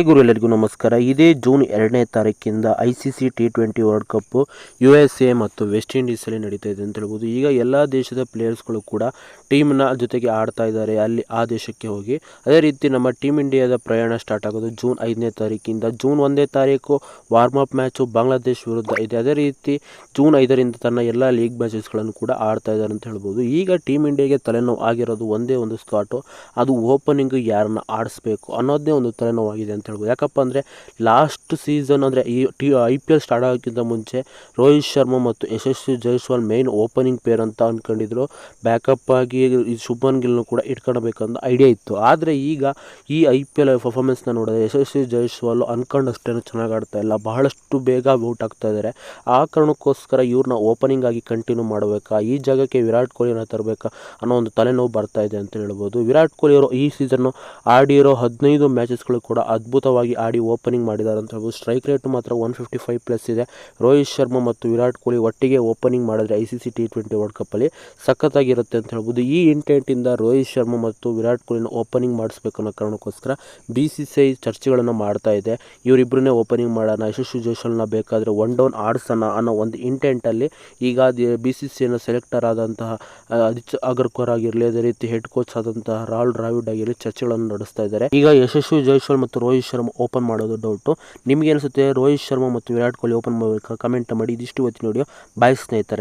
Hi ಗುರು ಎಲ್ಲರಿಗೂ ನಮಸ್ಕಾರ. ಇದೇ ಜೂನ್ ಎರಡನೇ ತಾರೀಕಿಂದ I C C T twenty world cup U S A ಮತ್ತು ವೆಸ್ಟ್ ಇಂಡೀಸಲ್ಲಿ ನಡೀತಾ ಇದೆ ಅಂತ ಹೇಳ್ಬೋದು. ಈಗ ಎಲ್ಲ ದೇಶದ ಪ್ಲೇಯರ್ಸ್ಗಳು ಕೂಡ ಟೀಮ್ನ ಜೊತೆಗೆ ಆಡ್ತಾ ಇದ್ದಾರೆ. ಅಲ್ಲಿ ಆ ದೇಶಕ್ಕೆ ಹೋಗಿ. ಅದೇ ರೀತಿ ನಮ್ಮ ಟೀಮ್ ಇಂಡಿಯಾದ ಪ್ರಯಾಣ ಸ್ಟಾರ್ಟ್ ಆಗೋದು ಜೂನ್ ಐದನೇ ತಾರೀಕಿಂದ. ಜೂನ್ ಒಂದೇ ತಾರೀಕು ವಾರ್ಮ್ ಅಪ್ ಮ್ಯಾಚು ಬಾಂಗ್ಲಾದೇಶ್ ವಿರುದ್ಧ ಇದೆ. ಅದೇ ರೀತಿ ಜೂನ್ ಐದರಿಂದ ತನ್ನ ಎಲ್ಲ ಲೀಗ್ ಮ್ಯಾಚಸ್ಗಳನ್ನು ಕೂಡ ಆಡ್ತಾ ಇದ್ದಾರೆ ಅಂತ ಹೇಳ್ಬೋದು. ಈಗ ಟೀಮ್ ಇಂಡಿಯಾಗೆ ತಲೆನೋವು ಆಗಿರೋದು ಒಂದೇ ಒಂದು ಸ್ಪಾಟು ಅದು ಓಪನಿಂಗ್ ಯಾರನ್ನ ಆಡಿಸ್ಬೇಕು ಅನ್ನೋದೇ ಒಂದು ತಲೆನೋವಾಗಿದೆ ಅಂತ ಹೇಳ್ಬೋದು. ಯಾಕಪ್ಪ ಅಂದರೆ ಲಾಸ್ಟ್ ಸೀಸನ್ ಅಂದರೆ ಈ T I P L start ಆಗೋಕ್ಕಿಂತ ಮುಂಚೆ ರೋಹಿತ್ ಶರ್ಮಾ ಮತ್ತು Yashasvi Jaiswal main opening pair ಅಂತ ಅಂದ್ಕೊಂಡಿದ್ರು ಬ್ಯಾಕಪ್ ಆಗಿ ಶುಭನ್ ಗಿಲ್ನು ಕೂಡ ಇಟ್ಕೊಳ್ಬೇಕಂತ ಐಡಿಯಾ ಇತ್ತು. ಆದರೆ ಈಗ ಈ ಐ ಪಿ ಎಲ್ ಪರ್ಫಾರ್ಮೆನ್ಸ್ನ ನೋಡಿದ್ರೆ ಯಶಸ್ವಿ ಜೈಸ್ವಾಲ್ ಅಂದ್ಕೊಂಡಷ್ಟೇನು ಚೆನ್ನಾಗಿ ಆಡ್ತಾ ಇಲ್ಲ. ಬಹಳಷ್ಟು ಬೇಗ ಔಟ್ ಆಗ್ತಾ ಇದ್ದಾರೆ ಆ ಕಾರಣಕ್ಕೋಸ್ಕರ ಇವ್ರನ್ನ ಓಪನಿಂಗ್ ಆಗಿ ಕಂಟಿನ್ಯೂ ಮಾಡಬೇಕಾ? ಈ ಜಾಗಕ್ಕೆ ವಿರಾಟ್ ಕೊಹ್ಲಿನ ತರಬೇಕಾ? ಅನ್ನೋ ಒಂದು ತಲೆನೋವು ಬರ್ತಾ ಇದೆ ಅಂತ ಹೇಳ್ಬೋದು. ವಿರಾಟ್ ಕೊಹ್ಲಿ ಅವರು ಈ ಸೀಸನ್ನು ಆಡಿರೋ ಹದಿನೈದು ಮ್ಯಾಚಸ್ಗಳು ಕೂಡ ಅದ್ಭುತವಾಗಿ ಆಡಿ ಓಪನಿಂಗ್ ಮಾಡಿದ್ದಾರೆ ಅಂತ ಹೇಳ್ಬೋದು. ಸ್ಟ್ರೈಕ್ ರೇಟ್ ಮಾತ್ರ ಒನ್ ಫಿಫ್ಟಿ ಫೈವ್ ಪ್ಲಸ್ ಇದೆ. ರೋಹಿತ್ ಶರ್ಮಾ ಮತ್ತು ವಿರಾಟ್ ಕೊಹ್ಲಿ ಒಟ್ಟಿಗೆ ಓಪನಿಂಗ್ ಮಾಡಿದ್ರೆ I C C T twenty world ಕಪ್ಪಲ್ಲಿ ಸಖತ್ತಾಗಿರುತ್ತೆ ಅಂತ ಹೇಳ್ಬೋದು. ಈ ಇಂಟೆಂಟಿಂದ ರೋಹಿತ್ ಶರ್ಮಾ ಮತ್ತು ವಿರಾಟ್ ಕೊಹ್ಲಿನ ಓಪನಿಂಗ್ ಮಾಡಿಸ್ಬೇಕು ಅನ್ನೋ ಕಾರಣಕ್ಕೋಸ್ಕರ ಬಿ ಸಿ ಸಿ ಐ ಚರ್ಚೆಗಳನ್ನು ಮಾಡ್ತಾ ಇದೆ. ಇವರಿಬ್ಬರನ್ನೇ ಓಪನಿಂಗ್ ಮಾಡೋಣ, ಯಶಸ್ವಿ ಜೋಶಲ್ನ ಬೇಕಾದರೆ ಒನ್ ಡೌನ್ ಆಡಿಸೋಣ ಅನ್ನೋ ಒಂದು ಇಂಟೆಂಟಲ್ಲಿ ಈಗ ಬಿ ಸಿ ಸಿ ಐನ ಸೆಲೆಕ್ಟರ್ ಆದಂತಹ ಅಜಿತ್ ಅಗರ್ಕರ್ ಆಗಿರಲಿ, ಅದೇ ರೀತಿ ಹೆಡ್ ಕೋಚ್ ಆದಂತಹ ರಾಹುಲ್ ದ್ರಾವಿಡ್ ಆಗಿರಲಿ ಚರ್ಚೆಗಳನ್ನು ನಡೆಸ್ತಾ ಇದ್ದಾರೆ. ಈಗ ಯಶಸ್ವಿ ಜೈಸ್ವಾಲ್ ಮತ್ತು ರೋಹಿತ್ ಶರ್ಮಾ ಓಪನ್ ಮಾಡೋದು ಡೌಟು ನಿಮಗೆ ಅನಿಸುತ್ತೆ ರೋಹಿತ್ ಶರ್ಮಾ ಮತ್ತು ವಿರಾಟ್ ಕೊಹ್ಲಿ ಓಪನ್ ಮಾಡಬೇಕಾ. ಕಮೆಂಟ್ ಮಾಡಿ. ಇದಿಷ್ಟು ಇವತ್ತಿನ ವಿಡಿಯೋ ಬಾಯ್ ಸ್ನೇಹಿತರೆ.